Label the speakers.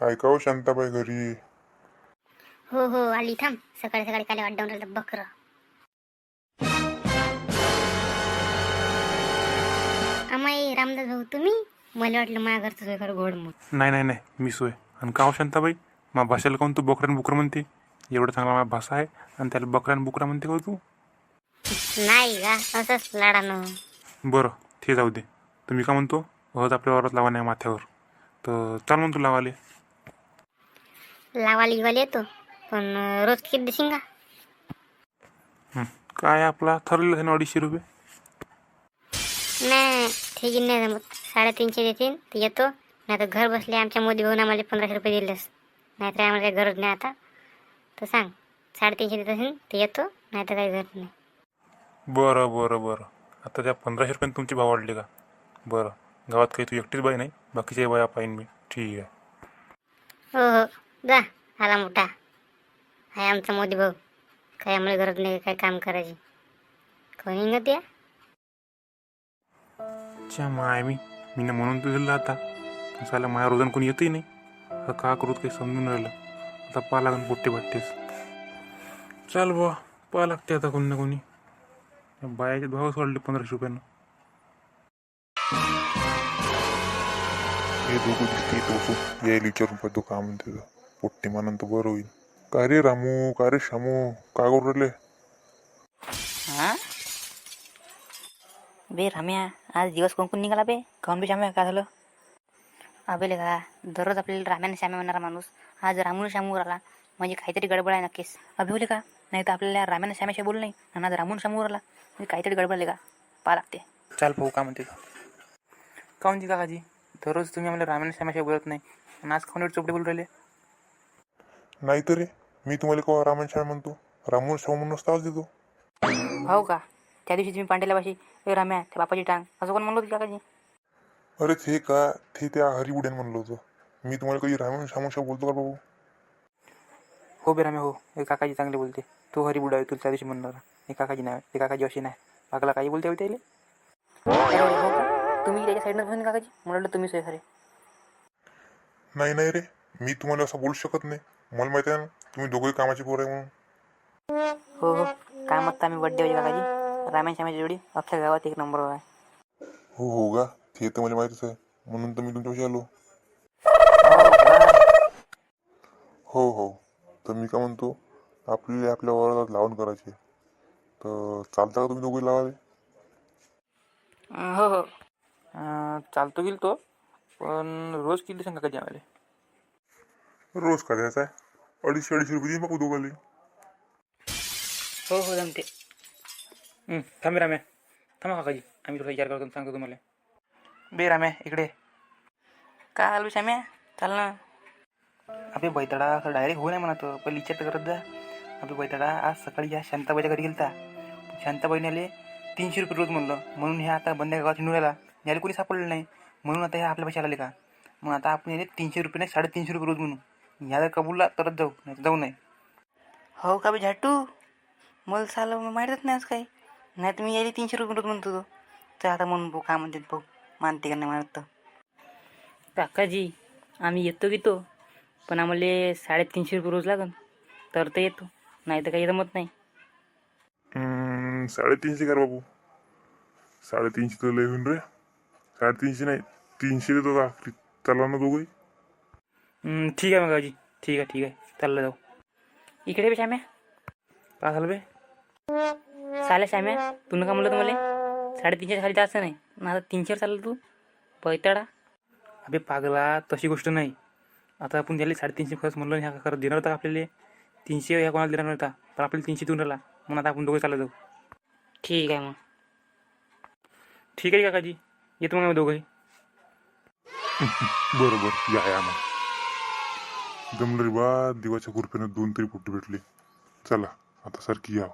Speaker 1: हाय का हो शांताबाई घरी?
Speaker 2: हो हो आली थांब. सकाळी सकाळी काले वाट डाऊन राहिलं बकरं. अमाई रामदास भाऊ तुम्ही? मला वाटलं माझ्या घरचं सोय खरं गोड मग
Speaker 3: नाही नाही नाही मी सोय. आणि का हो शांताबाई? मा भाषेला काहून तू बकऱ्यान बुकरं म्हणते? एवढं चांगला माझा भाषा आहे आणि त्याला बकऱ्यान बुकरा म्हणते का हो तू?
Speaker 2: नाही का असंच लाडानं.
Speaker 3: बरं ते जाऊ दे. तुम्ही का म्हणतो? हळद आपल्या वावरात लावा नाही माथ्यावर. तर चाल म्हणतो लावाले.
Speaker 2: लावायला गिवायला येतो. पण रोज किती देशील का?
Speaker 3: हं. काय आपला? ठरलेलं आहे ना अडीचशे रुपये?
Speaker 2: नाही ठीक आहे नाही जमत. साडेतीनशे देतील ते येतो. नाही तर घर बसले आमच्या मोदी भाऊन आम्हाला पंधराशे रुपये दिलेस नाहीतर आम्हाला काही गरज नाही आता. तर सांग साडेतीनशे देत असेल ते येतो. नाही तर काही गरज नाही.
Speaker 3: बरं बरं बरं. आता त्या पंधराशे रुपयाने तुमचे भाव वाढले का? बरं. गावात काही तू एकटीच बाई नाही? बाकीचे बाया पाहिन मी. ठीक आहे.
Speaker 2: हो हो. जा आला मोठा. आहे आमचा मोदी भाऊ. काही आम्हाला गरज नाही काही काम करायची? कोणी निघत या
Speaker 3: च्या माय मी. मी ना म्हणून तू दिलं आता. साला माया रोजन कोणी येतही नाही. आता का करू काही समजून राहिलं. आता पा लागन पोट्टे भाट्टेस चाल बुवा पा लागते आता कोणी ना कोणी. या बायाचे भावच वाढले पंधराशे रुपयानं.
Speaker 1: हे दोघं दिसते तो यायला विचारून पाहतो का म्हणते तर. पोट्टे मानन तर बरं होईल. का रे रामू? का रे शामू? का करू राहिले?
Speaker 4: हा? बे रम्या आज दिवस कोण कोण निघाला बे? काऊन बे श्याम्या काय झालं? अबेले का दररोज आपल्याला राम्याने श्याम्या म्हणणारा माणूस आज रामून श्यामू आला म्हणजे काहीतरी गडबड आहे नक्कीच. अभिवले का नाही तर आपल्याला राम्याने श्याम्याशी बोलू नाही आणि आज रामून श्यामू आला म्हणजे काहीतरी गडबडले का पा लागते.
Speaker 5: चाल भाऊ का म्हणते. काऊन जी काकाजी? दररोज तुम्ही आम्हाला रामायण श्यामाशी बोलत नाही आणि आज खाऊन चोपडे बोलू राहिले?
Speaker 1: नाही तर रे मी तुम्हाला केव्हा रामन शाम म्हणतो. रामून शामू म्हणून आवाज देतो.
Speaker 4: हो का? त्या दिवशी तुम्ही पांडेल्यापाशी ए राम्या त्या बापाची टांग. असं कोण म्हणलं होतं काकाजी
Speaker 1: अरे ते का? ते त्या हरी उड्यान म्हणलं होतं. मी तुम्हाला कधी रामन शामू शाम बोलतो का बाबू
Speaker 5: हो बे राम्या हो. हे काकाजी चांगले बोलते. तू हरी बुडा तुला त्या दिवशी म्हणणार. हे काकाजी नाही ते काकाजी अशी नाही. पाकला काही बोलते होते
Speaker 4: तुम्ही त्याच्या साईडनं बसून काकाजी? मला वाटलं तुम्ही सोय खरे.
Speaker 1: नाही नाही रे. मी तुम्हाला असं बोलू शकत नाही. मला माहिती आहे ना तुम्ही दोघंही कामाची पोर आहे म्हणून.
Speaker 4: हो हो. काय मग आम्ही बड्डे होते काकाजी. रामायण श्यामाची जोडी अख्ख्या गावात एक नंबरवर आहे.
Speaker 1: हो हो का? ते तर मला माहितीच आहे. म्हणून तर मी तुमच्यापाशी आलो. हो हो. तर मी काय म्हणतो आपल्याला आपल्या वावरात लावून करायचे. तर चालता का तुम्ही दोघे लावावे
Speaker 4: अं, हो हो.
Speaker 5: अं, चालतो गेल तो पण रोज किती सांगा काकाजी आम्हाला
Speaker 1: रोज का आहे. अडीचशे अडीचशे रुपये देईन बघू दोघाले.
Speaker 4: हो हो जमते.
Speaker 5: हं, थांब राम्या. थांबा काकाजी. आम्ही थोडा विचार करतो आणि सांगतो तुम्हाला. बे राम्या इकडे.
Speaker 4: काय आलो श्याम्या? चाल ना.
Speaker 5: अबे बैतडा असं डायरेक्ट हो नाही म्हणत. पहिले विचार तर करत जा. अबे बैतडा आज सकाळी या शांताबाईच्या घरी गेलता. शांताबाईने आले तीनशे रुपये रोज म्हणलं. म्हणून ह्या आता बंद गावात हिंडून राहिला. याला कोणी सापडलं नाही. म्हणून आता हे आपल्या पैसे आले का? मग आता आपण याले तीनशे रुपये नाही साडेतीनशे रुपये रोज म्हणून. ह्या जर कबूलला तरच जाऊ नाही जाऊ नाही.
Speaker 4: हो का बे झाटू? मला चाल माहीतच नाही आज काही. नाही तर मी यायला तीनशे रुपये रोज म्हणतो तो तर आता म्हणून भाऊ काय म्हणते भाऊ. मानते का नाही मानत तर काकाजी आम्ही येतो की तो? पण आम्हाला साडेतीनशे रुपये रोज लागन. तर तर येतो. नाही तर काही जमत नाही.
Speaker 1: हम्म, साडेतीनशे कर बाबू. साडेतीनशे तर लय होईन रे. साडेतीनशे नाही तीनशे देतो का चला ना दोघंही
Speaker 5: ठीक आहे मग काकाजी ठीक आहे ठीक आहे. चाललं जाऊ.
Speaker 4: इकडे बे श्याम्या.
Speaker 5: काय झालं बे.
Speaker 4: चालेल श्याम्या. तू का म्हणलं तुम्हाला साडेतीनशे खाली जायचं नाही. ना आता तीनशेवर चाललं तू. पैताडा
Speaker 5: अबे पागला तशी गोष्ट नाही. आता आपण त्याला साडेतीनशे खर्च म्हणलो ह्या खरं देणार होता आपल्याला तीनशे ह्या कोणाला देणार नव्हता. तर आपल्याला तीनशे देऊन राहिला. म्हणून आता आपण दोघे चालत जाऊ.
Speaker 4: ठीक आहे मग.
Speaker 5: ठीक आहे काकाजी? येतो मग आम्ही दोघंही.
Speaker 1: बरं बरं या या मग. जमलं रे बा देवाच्या कृपेनं दोन तरी पोटी भेटले. चला आता सारखी या